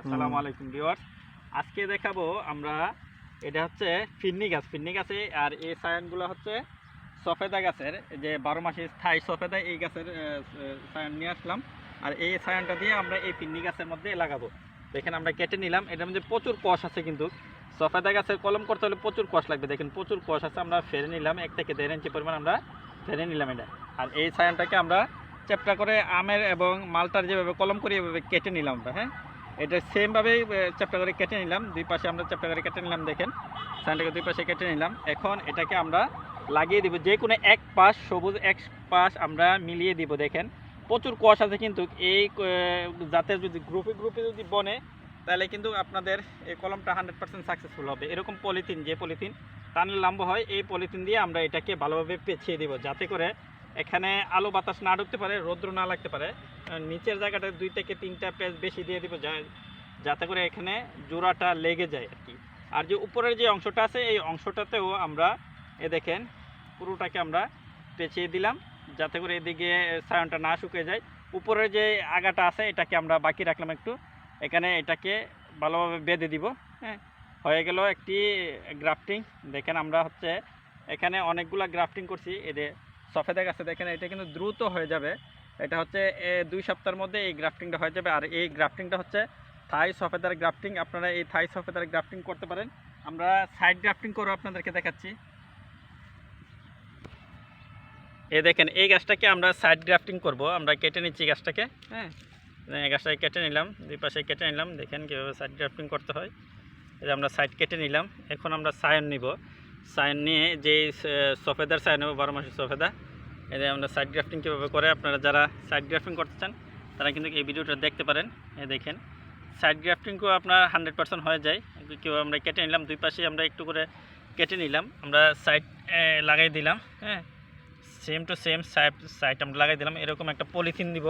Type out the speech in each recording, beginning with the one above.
আসসালামু আলাইকুম ভিউয়ার্স। আজকে দেখাবো আমরা এটা হচ্ছে ফিন্নি গাছ ফিন্নি গাছে আর এই সায়ানগুলো হচ্ছে সফেদা গাছের। যে বারো মাসে স্থায়ী সফেদা এই গাছের সায়ান নিয়ে আসলাম। আর এই সায়ানটা দিয়ে আমরা এই ফিন্নি গাছের মধ্যে লাগাবো। দেখেন আমরা কেটে নিলাম এটার মধ্যে প্রচুর কষ আছে কিন্তু। সফেদা গাছের কলম করতে হলে প্রচুর কষ লাগবে। দেখেন প্রচুর কষ আছে আমরা ফেরে নিলাম এক থেকে দেড় ইঞ্চি পরিমাণ আমরা ফেরে নিলাম এটা। আর এই সায়নটাকে আমরা চ্যাপটা করে আমের এবং মালটার যেভাবে কলম করি এভাবে কেটে নিলাম আমরা হ্যাঁ? এটা সেমভাবেই চ্যাপটা করে কেটে নিলাম। দুই পাশে আমরা চ্যাপটা করে কেটে নিলাম, দেখেন। সাইনটাকে দুই পাশে কেটে নিলাম। এখন এটাকে আমরা লাগিয়ে দিব। যে কোনো এক পাশ, সবুজ এক পাশ আমরা মিলিয়ে দিব, দেখেন। প্রচুর কুয়াশ আছে কিন্তু এই জাতের যদি গ্রুপে গ্রুপে যদি বনে, তাহলে কিন্তু আপনাদের এই কলমটা হান্ড্রেড পার্সেন্ট সাকসেসফুল হবে। এরকম পলিথিন যে পলিথিন টানলে লম্বা হয়, এই পলিথিন দিয়ে আমরা এটাকে ভালোভাবে পেঁচিয়ে দিব, যাতে করে এখানে আলো বাতাস না ঢুকতে পারে, রৌদ্র না লাগতে পারে। নিচের জায়গাটা দুই থেকে তিনটা পেজ বেশি দিয়ে দিব যাতে করে এখানে জোড়াটা লেগে যায় আর কি। আর যে উপরের যে অংশটা আছে, এই অংশটাতেও আমরা, এ দেখেন, পুরোটাকে আমরা পেঁচিয়ে দিলাম, যাতে করে এদিকে সায়নটা না শুকিয়ে যায়। উপরের যে আগাটা আছে, এটাকে আমরা বাকি রাখলাম একটু। এখানে এটাকে ভালোভাবে বেঁধে দিব হ্যাঁ। হয়ে গেল একটি গ্রাফটিং দেখেন আমরা হচ্ছে এখানে অনেকগুলা গ্রাফটিং করছি, এদের সফেদা গাছে দেখেন, এটা কিন্তু দ্রুত হয়ে যাবে। এটা হচ্ছে দুই সপ্তাহের মধ্যে এই গ্রাফটিংটা হয়ে যাবে। আর এই গ্রাফটিংটা হচ্ছে থাই সফেদার গ্রাফটিং। আপনারা এই থাই সফেদার গ্রাফটিং করতে পারেন। আমরা সাইড গ্রাফটিং করে আপনাদেরকে দেখাচ্ছি। এই দেখেন, এই গাছটাকে আমরা সাইড গ্রাফটিং করব। আমরা কেটে নিচ্ছি গাছটাকে। হ্যাঁ এই গাছটাকে কেটে নিলাম। দুই পাশে কেটে নিলাম। দেখেন কীভাবে সাইড গ্রাফটিং করতে হয়। যে আমরা সাইড কেটে নিলাম। এখন আমরা সায়ন নিব। সায়ন নিয়ে যে সফেদার সাইন নেব বারো মাসের সফেদা। যে আমরা সাইড গ্রাফটিং কীভাবে করে, আপনারা যারা সাইড গ্রাফটিং করতে চান, তারা কিন্তু এই ভিডিওটা দেখতে পারেন এই দেখেন। সাইড গ্রাফটিংও আপনার হান্ড্রেড পার্সেন্ট হয়ে যায়। কেউ আমরা কেটে নিলাম, দুই পাশে আমরা একটু করে কেটে নিলাম। আমরা সাইড লাগাই দিলাম হ্যাঁ। Same to same side side আমরা লাগাই দিলাম। এরকম একটা পলিথিন দিব।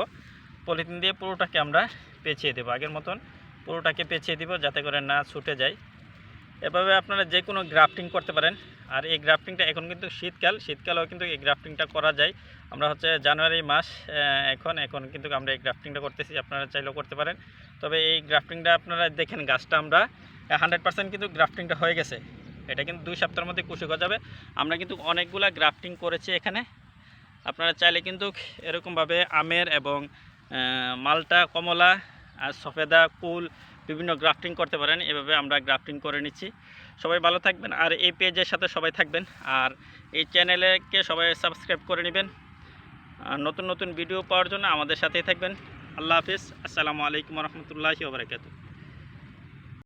পলিথিন দিয়ে পুরোটাকে আমরা পেঁচিয়ে দেবো। আগের মতন পুরোটাকে পেঁচিয়ে দিব, যাতে করে না ছুটে যায়। এভাবে আপনারা যে কোনো গ্রাফটিং করতে পারেন। আর এই গ্রাফটিংটা এখন কিন্তু শীতকাল, শীতকালেও কিন্তু এই গ্রাফটিংটা করা যায়। আমরা হচ্ছে জানুয়ারি মাস এখন এখন কিন্তু আমরা এই গ্রাফটিংটা করতেছি, আপনারা চাইলেও করতে পারেন। তবে এই গ্রাফটিংটা আপনারা দেখেন গাছটা আমরা হান্ড্রেড পার্সেন্ট কিন্তু গ্রাফটিংটা হয়ে গেছে। এটা কিন্তু দুই সপ্তাহের মধ্যে কুশি যাবে। আমরা কিন্তু অনেকগুলা গ্রাফটিং করেছি এখানে। আপনারা চাইলে কিন্তু এরকমভাবে আমের এবং মালটা, কমলা, আর সফেদা, কুল বিভিন্ন গ্রাফটিং করতে পারেন, এভাবে আমরা গ্রাফটিং করে নিচ্ছি। সবাই ভালো থাকবেন আর এই পেজের সাথে সবাই থাকবেন। আর এই চ্যানেলেকে সবাই সাবস্ক্রাইব করে নেবেন। আর নতুন নতুন ভিডিও পাওয়ার জন্য আমাদের সাথেই থাকবেন। আল্লাহ হাফিজ। আসসালামু আলাইকুম রহমতুল্লাহি ওবরাকাতু